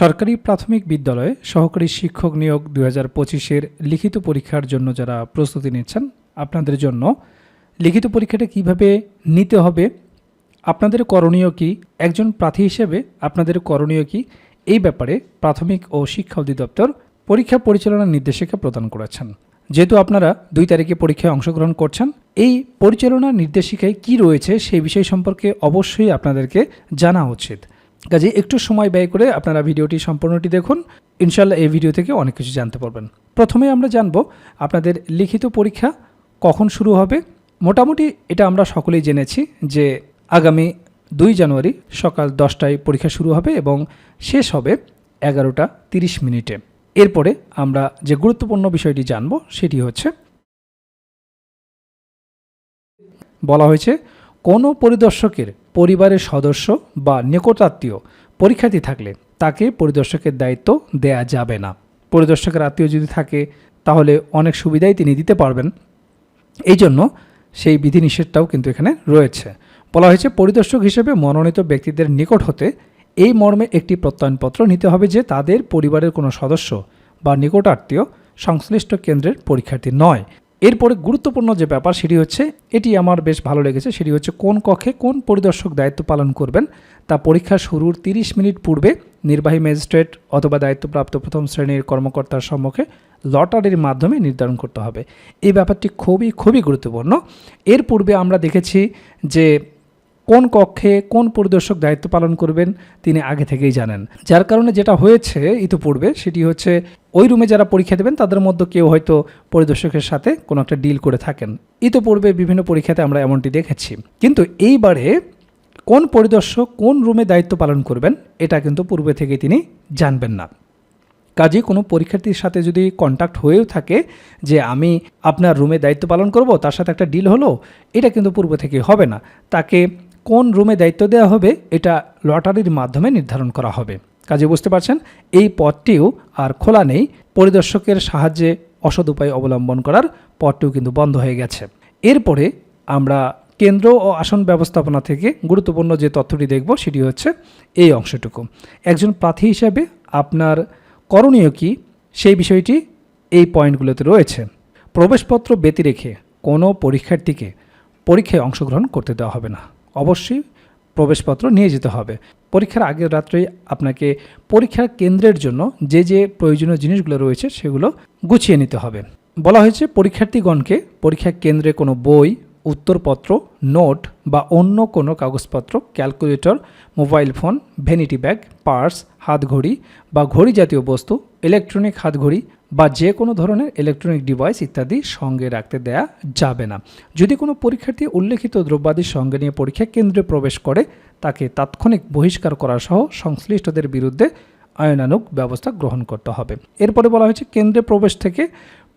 সরকারি প্রাথমিক বিদ্যালয়ে সহকারী শিক্ষক নিয়োগ দু হাজার পঁচিশের লিখিত পরীক্ষার জন্য যারা প্রস্তুতি নিচ্ছেন, আপনাদের জন্য লিখিত পরীক্ষাটা কীভাবে নিতে হবে, আপনাদের করণীয় কি, একজন প্রার্থী হিসেবে আপনাদের করণীয় কি, এই ব্যাপারে প্রাথমিক ও শিক্ষা অধিদপ্তর পরীক্ষা পরিচালনার নির্দেশিকা প্রদান করেছেন। যেহেতু আপনারা দুই তারিখে পরীক্ষায় অংশগ্রহণ করছেন, এই পরিচালনা নির্দেশিকায় কি রয়েছে সেই বিষয় সম্পর্কে অবশ্যই আপনাদেরকে জানা উচিত। কাজে একটু সময় ব্যয় করে আপনারা ভিডিওটি সম্পূর্ণটি দেখুন। ইনশাল্লাহ এই ভিডিও থেকে অনেক কিছু জানতে পারবেন। প্রথমে আমরা জানব আপনাদের লিখিত পরীক্ষা কখন শুরু হবে? মোটামুটি এটা আমরা সকলেই জেনেছি যে আগামী দুই জানুয়ারি সকাল দশটায় পরীক্ষা শুরু হবে এবং শেষ হবে এগারোটা তিরিশ মিনিটে। এরপরে আমরা যে গুরুত্বপূর্ণ বিষয়টি জানব সেটি হচ্ছে, বলা হয়েছে কোনো পরিদর্শকের পরিবারের সদস্য বা নিকটাত্মীয় পরীক্ষার্থী থাকলে তাকে পরিদর্শকের দায়িত্ব দেয়া যাবে না। পরিদর্শকের আত্মীয় যদি থাকে, তাহলে অনেক সুবিধাই তিনি দিতে পারবেন। এই জন্য সেই বিধিনিষেধটাও কিন্তু এখানে রয়েছে। বলা হয়েছে, পরিদর্শক হিসেবে মনোনীত ব্যক্তিদের নিকট হতে এই মর্মে একটি প্রত্যয়নপত্র নিতে হবে যে তাদের পরিবারের কোনো সদস্য বা নিকট আত্মীয় সংশ্লিষ্ট কেন্দ্রের পরীক্ষার্থী নয়। এরপরে গুরুত্বপূর্ণ যে ব্যাপার সেটি হচ্ছে, এটি আমার বেশ ভালো লেগেছে, সেটি হচ্ছে কোন কক্ষে কোন পরিদর্শক দায়িত্ব পালন করবেন, তা পরীক্ষা শুরুর 30 মিনিট পূর্বে নির্বাহী ম্যাজিস্ট্রেট অথবা দায়িত্বপ্রাপ্ত প্রথম শ্রেণির কর্মকর্তার সম্মুখে লটারির মাধ্যমে নির্ধারণ করতে হবে। এই ব্যাপারটি খুবই খুবই গুরুত্বপূর্ণ। এর পূর্বে আমরা দেখেছি যে কোন কক্ষে কোন পরিদর্শক দায়িত্ব পালন করবেন তিনি আগে থেকেই জানেন। যার কারণে যেটা হয়েছে ইতিপূর্বে সেটি হচ্ছে ওই রুমে যারা পরীক্ষা দেবেন তাদের মধ্যে কেউ হয়তো পরিদর্শকের সাথে কোনো একটা ডিল করে থাকেন। ইতিপূর্বে বিভিন্ন পরীক্ষাতে আমরা এমনটি দেখেছি। কিন্তু এইবারে কোন পরিদর্শক কোন রুমে দায়িত্ব পালন করবেন এটা কিন্তু পূর্বে থেকে তিনি জানবেন না। কাজে কোনো পরীক্ষার্থীর সাথে যদি কন্ট্যাক্ট হয়েও থাকে যে আমি আপনার রুমে দায়িত্ব পালন করব, তার সাথে একটা ডিল হলো, এটা কিন্তু পূর্ব থেকে হবে না। তাকে কোন রুমে দায়িত্ব দেওয়া হবে, এটা লটারির মাধ্যমে নির্ধারণ করা হবে। কাজে বুঝতে পারছেন, এই পথটিও আর খোলা নেই, পরিদর্শকের সাহায্যে অসৎ উপায় অবলম্বন করার পথটিও কিন্তু বন্ধ হয়ে গেছে। এরপরে আমরা কেন্দ্র ও আসন ব্যবস্থাপনা থেকে গুরুত্বপূর্ণ যে তথ্যটি দেখব, সেটি হচ্ছে এই অংশটুকু। একজন প্রার্থী হিসাবে আপনার করণীয় কি, সেই বিষয়টি এই পয়েন্টগুলোতে রয়েছে। প্রবেশপত্র ব্যতি রেখে কোনো পরীক্ষার্থীকে পরীক্ষায় অংশগ্রহণ করতে দেওয়া হবে না। অবশ্যই প্রবেশপত্র নিয়ে যেতে হবে। পরীক্ষার আগের রাত্রেই আপনাকে পরীক্ষার কেন্দ্রের জন্য যে যে প্রয়োজনীয় জিনিসগুলো রয়েছে সেগুলো গুছিয়ে নিতে হবে। বলা হয়েছে পরীক্ষার্থীগণকে পরীক্ষা কেন্দ্রে কোনো বই উত্তরপত্র, নোট বা অন্য কোনো কাগজপত্র, calculator, mobile phone, vanity bag, purse, হাতঘড়ি বা ঘড়ি জাতীয় বস্তু, ইলেকট্রনিক হাতঘড়ি বা যে কোনো ধরনের ইলেকট্রনিক ডিভাইস ইত্যাদি সঙ্গে রাখতে দেয়া যাবে না। যদি কোনো পরীক্ষার্থী উল্লেখিত দ্রব্যাদির সঙ্গে নিয়ে পরীক্ষা কেন্দ্রে প্রবেশ করে, তাকে তাৎক্ষণিক বহিষ্কার করা সহ সংশ্লিষ্টদের বিরুদ্ধে আইনানুগ ব্যবস্থা গ্রহণ করতে হবে। এরপরে বলা হয়েছে, কেন্দ্রে প্রবেশ থেকে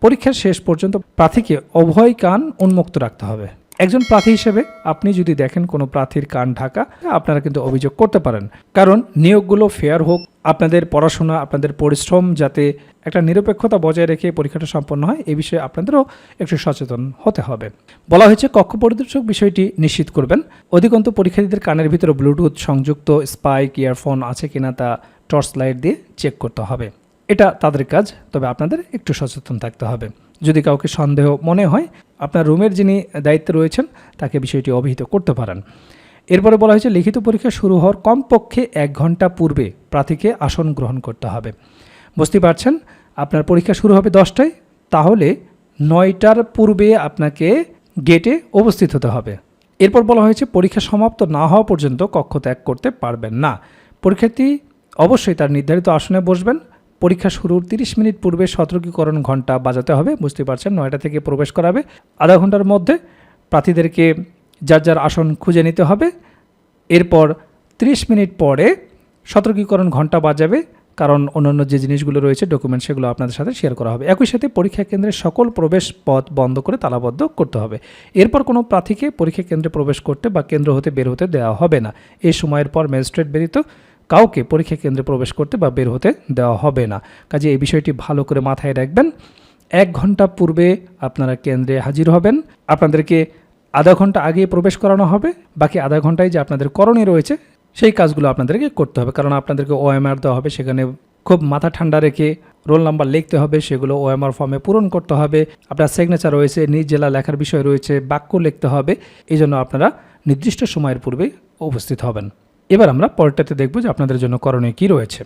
পরীক্ষার শেষ পর্যন্ত প্রার্থীকে অভয় কান উন্মুক্ত রাখতে হবে। একজন প্রার্থী হিসেবে আপনি যদি দেখেন কোনো প্রার্থীর কান ঢাকা, আপনারা কিন্তু অভিযোগ করতে পারেন। কারণ নিয়োগগুলো ফেয়ার হোক, আপনাদের পড়াশোনা, আপনাদের পরিশ্রম যাতে একটা নিরপেক্ষতা বজায় রেখে পরীক্ষাটা সম্পন্ন হয় এই বিষয়ে আপনাদেরও একটু সচেতন হতে হবে। বলা হয়েছে, কক্ষ পরিদর্শক বিষয়টি নিশ্চিত করবেন। অধিকন্ত পরীক্ষার্থীদের কানের ভিতরে ব্লুটুথ সংযুক্ত স্পাইক, ইয়ারফোন আছে কিনা তা টর্চ লাইট দিয়ে চেক করতে হবে। এটা তাদের কাজ, তবে আপনাদের একটু সচেতন থাকতে হবে। যদি কাউকে সন্দেহ মনে হয়, আপনার রুমের যিনি দায়িত্বে রয়েছেন, তাকে বিষয়টি অভিহিত করতে পারেন। এরপরে বলা হয়েছে, লিখিত পরীক্ষা শুরু হওয়ার কমপক্ষে এক ঘণ্টা পূর্বে প্রার্থীকে আসন গ্রহণ করতে হবে। বুঝতে পারছেন? আপনার পরীক্ষা শুরু হবে দশটায়, তাহলে নয়টার পূর্বে আপনাকে গেটে উপস্থিত হতে হবে। এরপর বলা হয়েছে, পরীক্ষা সমাপ্ত না হওয়া পর্যন্ত কক্ষ ত্যাগ করতে পারবেন না। পরীক্ষার্থী অবশ্যই তার নির্ধারিত আসনে বসবেন। পরীক্ষা শুরুর 30 মিনিট পূর্বে সতর্কীকরণ ঘণ্টা বাজাতে হবে বুঝতে পারছেন, নয়টা থেকে প্রবেশ করাবে। আধা ঘণ্টার মধ্যে প্রার্থীদেরকে যার যার আসন খুঁজে নিতে হবে। এরপর 30 মিনিট পরে সতর্কীকরণ ঘণ্টা বাজাবে, কারণ অন্যান্য যে জিনিসগুলো রয়েছে ডকুমেন্ট সেগুলো আপনাদের সাথে শেয়ার করা হবে। একই সাথে পরীক্ষা কেন্দ্রের সকল প্রবেশ পথ বন্ধ করে তালাবদ্ধ করতে হবে। এরপর কোনো প্রার্থীকে পরীক্ষা কেন্দ্রে প্রবেশ করতে বা কেন্দ্র হতে বের হতে দেওয়া হবে না। এই সময়ের পর ম্যাজিস্ট্রেট ব্যতীত কাউকে পরীক্ষা কেন্দ্রে প্রবেশ করতে বা বের হতে দেওয়া হবে না। কাজে এই বিষয়টি ভালো করে মাথায় রাখবেন। এক ঘণ্টা পূর্বে আপনারা কেন্দ্রে হাজির হবেন। আপনাদেরকে আধা ঘণ্টা আগে প্রবেশ করানো হবে। বাকি আধা ঘন্টায় যে আপনাদের করণীয় রয়েছে, সেই কাজগুলো আপনাদেরকে করতে হবে। কারণ আপনাদেরকে ওএমআর দেওয়া হবে, সেখানে খুব মাথা ঠান্ডা রেখে রোল নাম্বার লিখতে হবে, সেগুলো ওএমআর ফর্মে পূরণ করতে হবে। আপনার সিগনেচার রয়েছে, নিজ জেলা লেখার বিষয় রয়েছে, বাক্য লিখতে হবে। এই জন্য আপনারা নির্দিষ্ট সময়ের পূর্বে উপস্থিত হবেন। এবার আমরা পরেরটাতে দেখব যে আপনাদের জন্য করণীয় কী রয়েছে।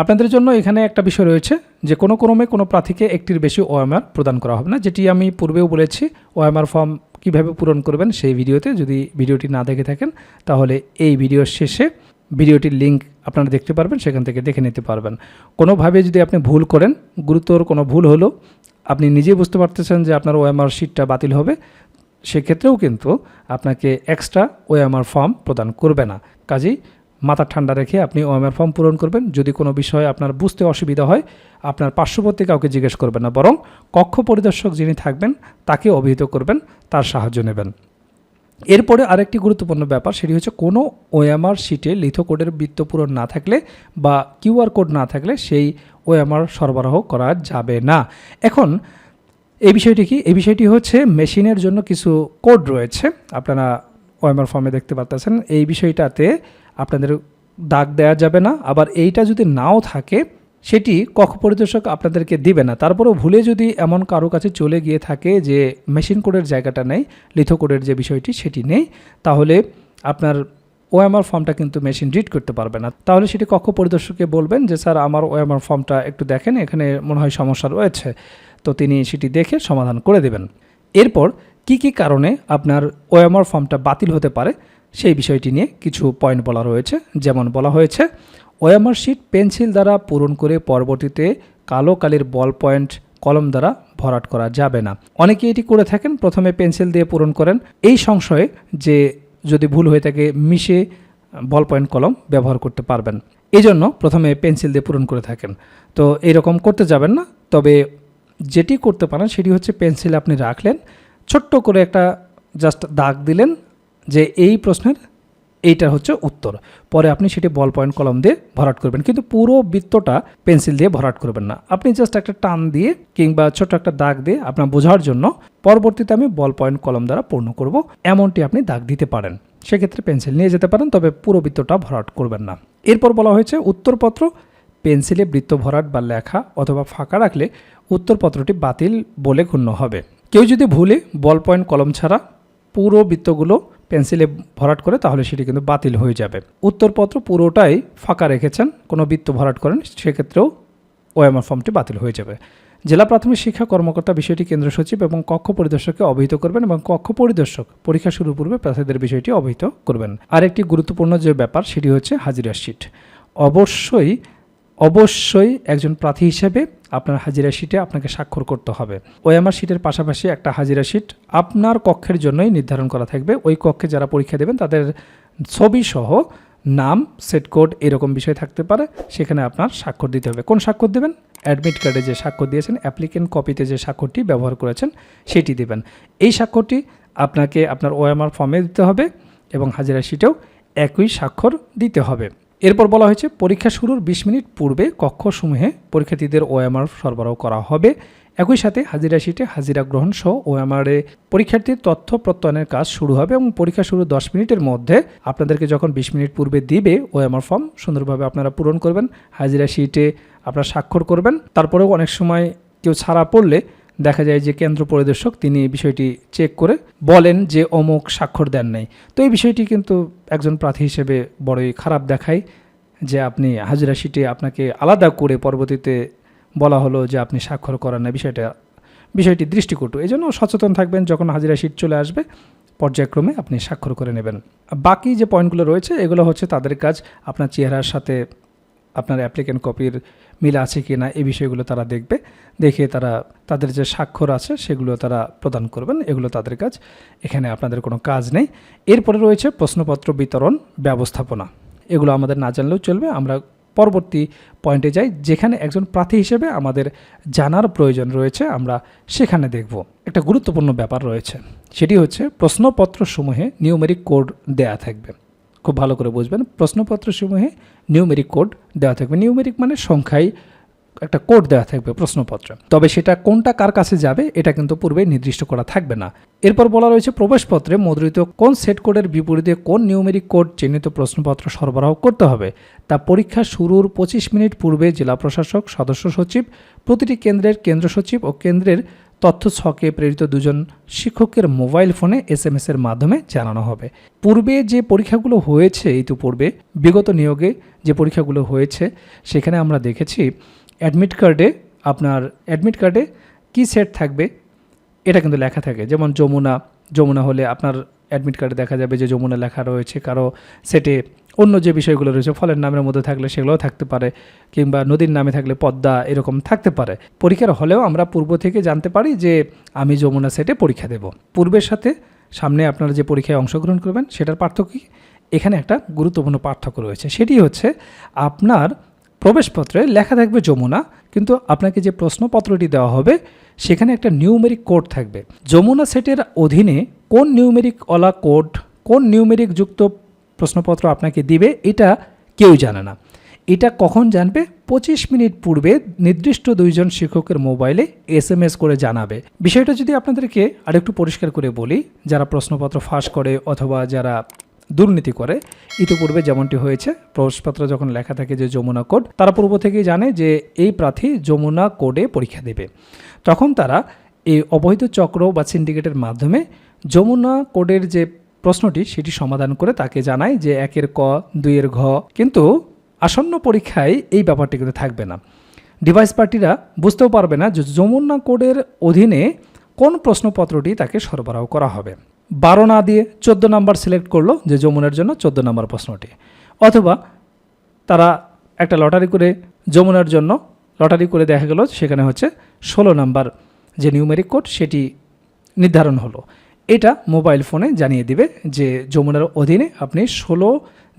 আপনাদের জন্য এখানে একটা বিষয় রয়েছে যে কোনো ক্রমে কোনো প্রার্থীকে একটির বেশি ওএমআর প্রদান করা হবে না, যেটি আমি পূর্বেও বলেছি ওএমআর ফর্ম কীভাবে পূরণ করবেন সেই ভিডিওতে যদি ভিডিওটি না দেখে থাকেন, তাহলে এই ভিডিওর শেষে ভিডিওটির লিঙ্ক আপনারা দেখতে পারবেন, সেখান থেকে দেখে নিতে পারবেন। কোনোভাবে যদি আপনি ভুল করেন, গুরুতর কোনো ভুল হলো, আপনি নিজেই বুঝতে পারতেছেন যে আপনার ওএমআর শিটটা বাতিল হবে সেক্ষেত্রেও কিন্তু আপনাকে এক্সট্রা ওএমআর ফর্ম প্রদান করবে না। কাজেই মাথা ঠান্ডা রেখে আপনি ওএমআর ফর্ম পূরণ করবেন। যদি কোনো বিষয়ে আপনার বুঝতে অসুবিধা হয়, আপনার পার্শ্ববর্তী কাউকে জিজ্ঞেস করবেন না, বরং কক্ষ পরিদর্শক যিনি থাকবেন, তাকে অভিহিত করবেন, তার সাহায্য নেবেন। এরপরে আরেকটি গুরুত্বপূর্ণ ব্যাপার, সেটি হচ্ছে কোনো ওএমআর শিটে লিথো কোডের বৃত্ত পূরণ না থাকলে বা কিউআর কোড না থাকলে সেই ওএমআর সরবরাহ করা যাবে না। এখন এই বিষয়টি কি? এই বিষয়টি হচ্ছে মেশিনের জন্য কিছু কোড রয়েছে। আপনারা ওএমআর ফর্মে দেখতে পাচ্ছেন এই বিষয়টাতে আপনাদের দাগ দেওয়া যাবে না। আবার এইটা যদি নাও থাকে, সেটি কক্ষ পরিদর্শক আপনাদেরকে দিবে না। তারপরেও ভুলে যদি এমন কারও কাছে চলে গিয়ে থাকে যে মেশিন কোডের জায়গাটা নেই লিথো কোডের যে বিষয়টি সেটি নেই, তাহলে আপনার ওএমআর ফর্মটা কিন্তু মেশিন রিড করতে পারবে না। তাহলে সেটি কক্ষ পরিদর্শককে বলবেন যে, স্যার, আমার ওএমআর ফর্মটা একটু দেখেন, এখানে মনে হয় সমস্যা রয়েছে। তো তিনি সেটি দেখে সমাধান করে দেবেন। এরপর কি কি কারণে আপনার ওএমআর ফর্মটা বাতিল হতে পারে সেই বিষয়টি নিয়ে কিছু পয়েন্ট বলা রয়েছে। যেমন বলা হয়েছে, ওএমআর শিট পেন্সিল দ্বারা পূরণ করে পরবর্তীতে কালো কালির বল পয়েন্ট কলম দ্বারা ভরাট করা যাবে না। অনেকে এটি করে থাকেন, প্রথমে পেন্সিল দিয়ে পূরণ করেন। এই সংশয়ে যে যদি ভুল হয়ে থাকে, মিশে বল পয়েন্ট কলম ব্যবহার করতে পারবেন। এই জন্য প্রথমে পেন্সিল দিয়ে পূরণ করে থাকেন। তো এরকম করতে যাবেন না, তবে যেটি করতে পারেন সেটি হচ্ছে পেন্সিল আপনি রাখলেন, ছোট্ট করে একটা জাস্ট দাগ দিলেন যে এই প্রশ্নের এইটা হচ্ছে উত্তর। পরে আপনি সেটি বল পয়েন্ট কলম দিয়ে ভরাট করবেন। কিন্তু পুরো বৃত্তটা পেন্সিল দিয়ে ভরাট করবেন না। আপনি জাস্ট একটা টান দিয়ে কিংবা ছোট একটা দাগ দিয়ে আপনার বোঝার জন্য পরবর্তীতে আমি বল পয়েন্ট কলম দ্বারা পূর্ণ করব। এমনটি আপনি দাগ দিতে পারেন। সেক্ষেত্রে পেন্সিল নিয়ে যেতে পারেন, তবে পুরো বৃত্তটা ভরাট করবেন না। এরপর বলা হয়েছে উত্তরপত্র, পেন্সিলে বৃত্ত ভরাট বা লেখা অথবা ফাঁকা রাখলে উত্তরপত্রটি বাতিল বলে গণ্য হবে। কেউ যদি ভুলে বল পয়েন্ট কলম ছাড়া পুরো বৃত্তগুলো পেন্সিলে ভরাট করে, তাহলে সেটি কিন্তু বাতিল হয়ে যাবে। উত্তরপত্র পুরোটাই ফাঁকা রেখেছেন, কোনো বৃত্ত ভরাট করেন, সেক্ষেত্রেও ওএমআর ফর্মটি বাতিল হয়ে যাবে। জেলা প্রাথমিক শিক্ষা কর্মকর্তা বিষয়টি কেন্দ্র সচিব এবং কক্ষ পরিদর্শককে অবহিত করবেন এবং কক্ষ পরিদর্শক পরীক্ষা শুরু পূর্বে প্রার্থীদের বিষয়টি অবহিত করবেন। আরেকটি গুরুত্বপূর্ণ যে ব্যাপার, সেটি হচ্ছে হাজিরা শিট। অবশ্যই অবশ্যই একজন প্রার্থী হিসেবে আপনার হাজিরা শিটে আপনাকে স্বাক্ষর করতে হবে। ওএমআর শিটের পাশাপাশি একটা হাজিরা শিট আপনার কক্ষের জন্যই নির্ধারণ করা থাকবে। ওই কক্ষে যারা পরীক্ষা দেবেন তাদের ছবি সহ নাম সেট কোড এরকম বিষয় থাকতে পারে। সেখানে আপনার স্বাক্ষর দিতে হবে। কোন স্বাক্ষর দেবেন? অ্যাডমিট কার্ডে যে স্বাক্ষর দিয়েছেন অ্যাপ্লিকেন্ট কপিতে যে স্বাক্ষরটি ব্যবহার করেছেন, সেটি দেবেন। এই স্বাক্ষরটি আপনাকে আপনার ওএমআর ফর্মে দিতে হবে এবং হাজিরা শিটেও একই স্বাক্ষর দিতে হবে। এরপর বলা হয়েছে, পরীক্ষা শুরুর বিশ মিনিট পূর্বে কক্ষসমূহে পরীক্ষার্থীদের ওএমআর সরবরাহ করা হবে। একই সাথে হাজিরা শিটে হাজিরা গ্রহণ সহ ওএমআরে পরীক্ষার্থীর তথ্য প্রত্যয়নের কাজ শুরু হবে এবং পরীক্ষা শুরু দশ মিনিটের মধ্যে আপনাদেরকে যখন বিশ মিনিট পূর্বে দিবে ওএমআর ফর্ম, সুন্দরভাবে আপনারা পূরণ করবেন, হাজিরা শিটে আপনারা স্বাক্ষর করবেন। তারপরেও অনেক সময় কেউ ছাড়া পড়লে দেখা যায় যে কেন্দ্র পরিদর্শক তিনি এই বিষয়টি চেক করে বলেন যে অমুক স্বাক্ষর দেন নাই। তো এই বিষয়টি কিন্তু একজন প্রার্থী হিসেবে বড়ই খারাপ দেখায় যে আপনি হাজিরা শিটে আপনাকে আলাদা করে পরবর্তীতে বলা হলো যে আপনি স্বাক্ষর করেন না বিষয়টা, বিষয়টি দৃষ্টিকটু। এই জন্য সচেতন থাকবেন, যখন হাজিরা শিট চলে আসবে, পর্যায়ক্রমে আপনি স্বাক্ষর করে নেবেন। বাকি যে পয়েন্টগুলো রয়েছে, এগুলো হচ্ছে তাদের কাজ। আপনার চেহারার সাথে আপনার অ্যাপ্লিকেন্ট কপির মিল আছে কি না এই বিষয়গুলো তারা দেখবে। দেখে তারা তাদের যে স্বাক্ষর আছে সেগুলো তারা প্রদান করবেন। এগুলো তাদের কাজ। এখানে আপনাদের কোনো কাজ নেই। এরপরে রয়েছে প্রশ্নপত্র বিতরণ ব্যবস্থাপনা। এগুলো আমাদের না জানলেও চলবে। আমরা পরবর্তী পয়েন্টে যাই। যেখানে একজন প্রার্থী হিসেবে আমাদের জানার প্রয়োজন রয়েছে, আমরা সেখানে দেখব। একটা গুরুত্বপূর্ণ ব্যাপার রয়েছে। সেটি হচ্ছে প্রশ্নপত্রসমূহে নিউমেরিক কোড দেয়া থাকবে। খুব ভালো করে বুঝবেন। প্রশ্নপত্রসমূহে নিউমেরিক কোড দেওয়া থাকবে। নিউমেরিক মানে সংখ্যায় একটা কোড দেওয়া থাকবে প্রশ্নপত্র। তবে সেটা কোনটা কার কাছে যাবে, এটা কিন্তু পূর্বে নির্দিষ্ট করা থাকবে না। এরপর বলা রয়েছে প্রবেশপত্রে মুদ্রিত কোন সেট কোডের বিপরীতে কোন নিউমেরিক কোড চিহ্নিত প্রশ্নপত্র সরবরাহ করতে হবে, তা পরীক্ষা শুরুর পঁচিশ মিনিট পূর্বে জেলা প্রশাসক, সদস্য সচিব, প্রতিটি কেন্দ্রের কেন্দ্র সচিব ও কেন্দ্রের তথ্য ছকে প্রেরিত দুজন শিক্ষকের মোবাইল ফোনে এস এম এর মাধ্যমে জানানো হবে। পূর্বে যে পরীক্ষাগুলো হয়েছে ইতিপূর্বে, বিগত নিয়োগে যে পরীক্ষাগুলো হয়েছে, সেখানে আমরা দেখেছি অ্যাডমিট কার্ডে আপনার অ্যাডমিট কার্ডে কি সেট থাকবে, এটা কিন্তু লেখা থাকে। যেমন যমুনা যমুনা হলে আপনার অ্যাডমিট কার্ডে দেখা যাবে যে যমুনা লেখা রয়েছে, কারও সেটে অন্য যে বিষয়গুলো রয়েছে, ফলের নামের মধ্যে থাকলে সেগুলোও থাকতে পারে, কিংবা নদীর নামে থাকলে পদ্মা এরকম থাকতে পারে। পরীক্ষার হলেও আমরা পূর্ব থেকে জানতে পারি যে, আমি যমুনা সেটে পরীক্ষা দেব। পূর্বের সাথে সামনে আপনারা যে পরীক্ষায় অংশগ্রহণ করবেন, সেটার পার্থক্য কী? এখানে একটা গুরুত্বপূর্ণ পার্থক্য রয়েছে, সেটি হচ্ছে আপনার প্রবেশপত্রে লেখা থাকবে যমুনা, কিন্তু আপনাকে যে প্রশ্নপত্রটি দেওয়া হবে, সেখানে একটা নিউমেরিক কোড থাকবে। যমুনা সেটের অধীনে কোন নিউমেরিক ওলা কোড কোন নিউমেরিক যুক্ত প্রশ্নপত্র আপনাকে দিবে, এটা কেউ জানে না। এটা কখন জানবে? পঁচিশ মিনিট পূর্বে নির্দিষ্ট দুইজন শিক্ষকের মোবাইলে এস এম এস করে জানাবে। বিষয়টা যদি আপনাদেরকে আরেকটু পরিষ্কার করে বলি, যারা প্রশ্নপত্র ফাঁস করে অথবা যারা দুর্নীতি করে, ইতিপূর্বে যেমনটি হয়েছে প্রবেশপত্র যখন লেখা থাকে যে যমুনা কোড, তারা পূর্ব থেকেই জানে যে এই প্রার্থী যমুনা কোডে পরীক্ষা দেবে। তখন তারা এই অবৈধ চক্র বা সিন্ডিকেটের মাধ্যমে যমুনা কোডের যে প্রশ্নটি সেটি সমাধান করে তাকে জানায় যে একের ক, দুইয়ের ঘ, কিন্তু আসন্ন পরীক্ষায় এই ব্যাপারটি কিন্তু থাকবে না। ডিভাইস পার্টিরা বুঝতেও পারবে না যে যমুনা কোডের অধীনে কোন প্রশ্নপত্রটি তাকে সরবরাহ করা হবে। বারো না দিয়ে চোদ্দ নাম্বার সিলেক্ট করল যে যমুনার জন্য চোদ্দ নাম্বার প্রশ্নটি। অথবা তারা একটা লটারি করে যমুনার জন্য লটারি করে দেখা গেল সেখানে হচ্ছে ষোলো নাম্বার যে নিউমেরিক কোড সেটি নির্ধারণ হলো। এটা মোবাইল ফোনে জানিয়ে দিবে যে যমুনার অধীনে আপনি ষোলো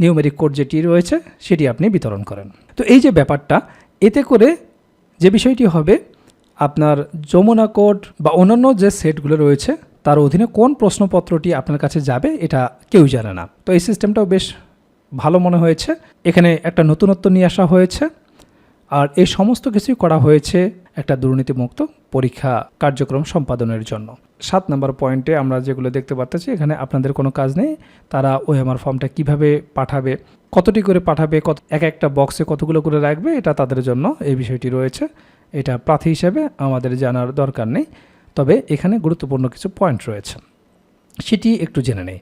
নিউমেরিক কোড যেটি রয়েছে, সেটি আপনি বিতরণ করেন। তো এই যে ব্যাপারটা, এতে করে যে বিষয়টি হবে, আপনার যমুনা কোড বা অন্যান্য যে সেটগুলো রয়েছে, তার অধীনে কোন প্রশ্নপত্রটি আপনার কাছে যাবে, এটা কেউ জানে না। তো এই সিস্টেমটাও বেশ ভালো মনে হয়েছে। এখানে একটা নতুনত্ব নিয়ে আসা হয়েছে, আর এই সমস্ত কিছুই করা হয়েছে একটা দুর্নীতিমুক্ত পরীক্ষা কার্যক্রম সম্পাদনের জন্য। সাত নম্বর পয়েন্টে আমরা যেগুলো দেখতে পাচ্ছি এখানে আপনাদের কোনো কাজ নেই। তারা ওএমআর ফর্মটা কীভাবে পাঠাবে, কতটি করে পাঠাবে, কত, এক একটা বক্সে কতগুলো করে রাখবে, এটা তাদের জন্য এই বিষয়টি রয়েছে। এটা প্রার্থী হিসেবে আমাদের জানার দরকার নেই। তবে এখানে গুরুত্বপূর্ণ কিছু পয়েন্ট রয়েছে। সেটি একটু জেনে নেই।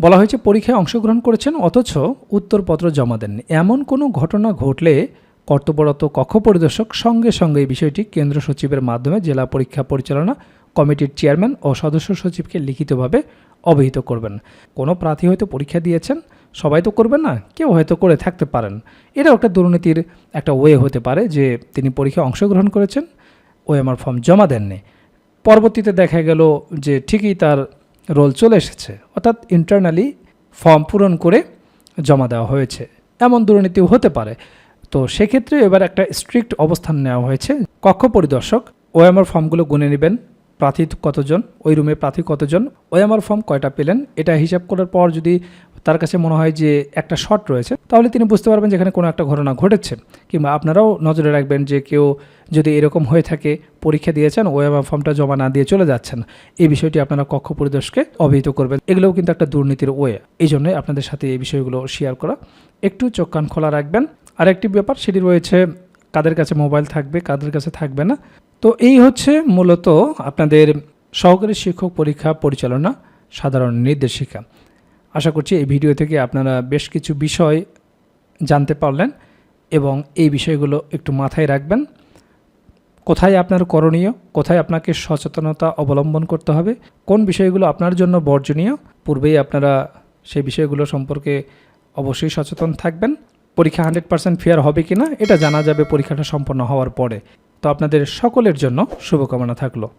বলা হয়েছে, পরীক্ষায় অংশগ্রহণ করেছেন, অথচ উত্তরপত্র জমা দেননি। এমন কোনো ঘটনা ঘটলে কর্তব্যরত কক্ষ পরিদর্শক সঙ্গে সঙ্গে এই বিষয়টি কেন্দ্র সচিবের মাধ্যমে জেলা পরীক্ষা পরিচালনা কমিটির চেয়ারম্যান ও সদস্য সচিবকে লিখিতভাবে অবহিত করবেন। কোনো প্রার্থী হয়তো পরীক্ষা দিয়েছেন, সবাই তো করবেন না, কেউ হয়তো করে থাকতে পারেন। এটাও একটা দুর্নীতির একটা ওয়ে হতে পারে যে তিনি পরীক্ষায় অংশগ্রহণ করেছেন, ওএমআর ফর্ম জমা দেননি। পরবর্তীতে দেখা গেল যে ঠিকই তার রোল চলে এসেছে, অর্থাৎ ইন্টারনালি ফর্ম পূরণ করে জমা দেওয়া হয়েছে। এমন দুর্নীতিও হতে পারে। তো সেক্ষেত্রে এবার একটা স্ট্রিক্ট অবস্থান নেওয়া হয়েছে। কক্ষ পরিদর্শক, ওএমআর ফর্মগুলো গুনে নেবেন। প্রার্থী কতজন? ওই রুমে প্রার্থী কতজন? ওএমআর ফর্ম কয়টা পেলেন? এটা হিসাব করার পর যদি তার কাছে মনে হয় যে একটা শট রয়েছে, তাহলে তিনি বুঝতে পারবেন যে এখানে কোনো একটা ঘটনা ঘটেছে। কিংবা আপনারাও নজরে রাখবেন যে কেউ যদি এরকম হয়ে থাকে, পরীক্ষা দিয়েছেন, ওএমআর ফর্মটা জমা না দিয়ে চলে যাচ্ছেন। এই বিষয়টি আপনারা কক্ষ পরিদর্শকে অবহিত করবেন। এগুলোও কিন্তু একটা দুর্নীতির ওয়ে। এই জন্যই আপনাদের সাথে এই বিষয়গুলো শেয়ার করা। একটু চোখ কান খোলা রাখবেন। আরেকটি ব্যাপার, সেটি রয়েছে কাদের কাছে মোবাইল থাকবে, কাদের কাছে থাকবে না। তো এই হচ্ছে মূলত আপনাদের সহকারী শিক্ষক পরীক্ষা পরিচালনা, সাধারণ নির্দেশিকা। আশা করছি এই ভিডিও থেকে আপনারা বেশ কিছু বিষয় জানতে পারলেন এবং এই বিষয়গুলো একটু মাথায় রাখবেন। কোথায় আপনার করণীয়, কোথায় আপনাকে সচেতনতা অবলম্বন করতে হবে, কোন বিষয়গুলো আপনার জন্য বর্জনীয়, পূর্বেই আপনারা সেই বিষয়গুলো সম্পর্কে অবশ্যই সচেতন থাকবেন। পরীক্ষা হান্ড্রেড পার্সেন্ট ফেয়ার হবে কি না এটা জানা যাবে পরীক্ষাটা সম্পন্ন হওয়ার পরে। তো আপনাদের সকলের জন্য শুভকামনা থাকল।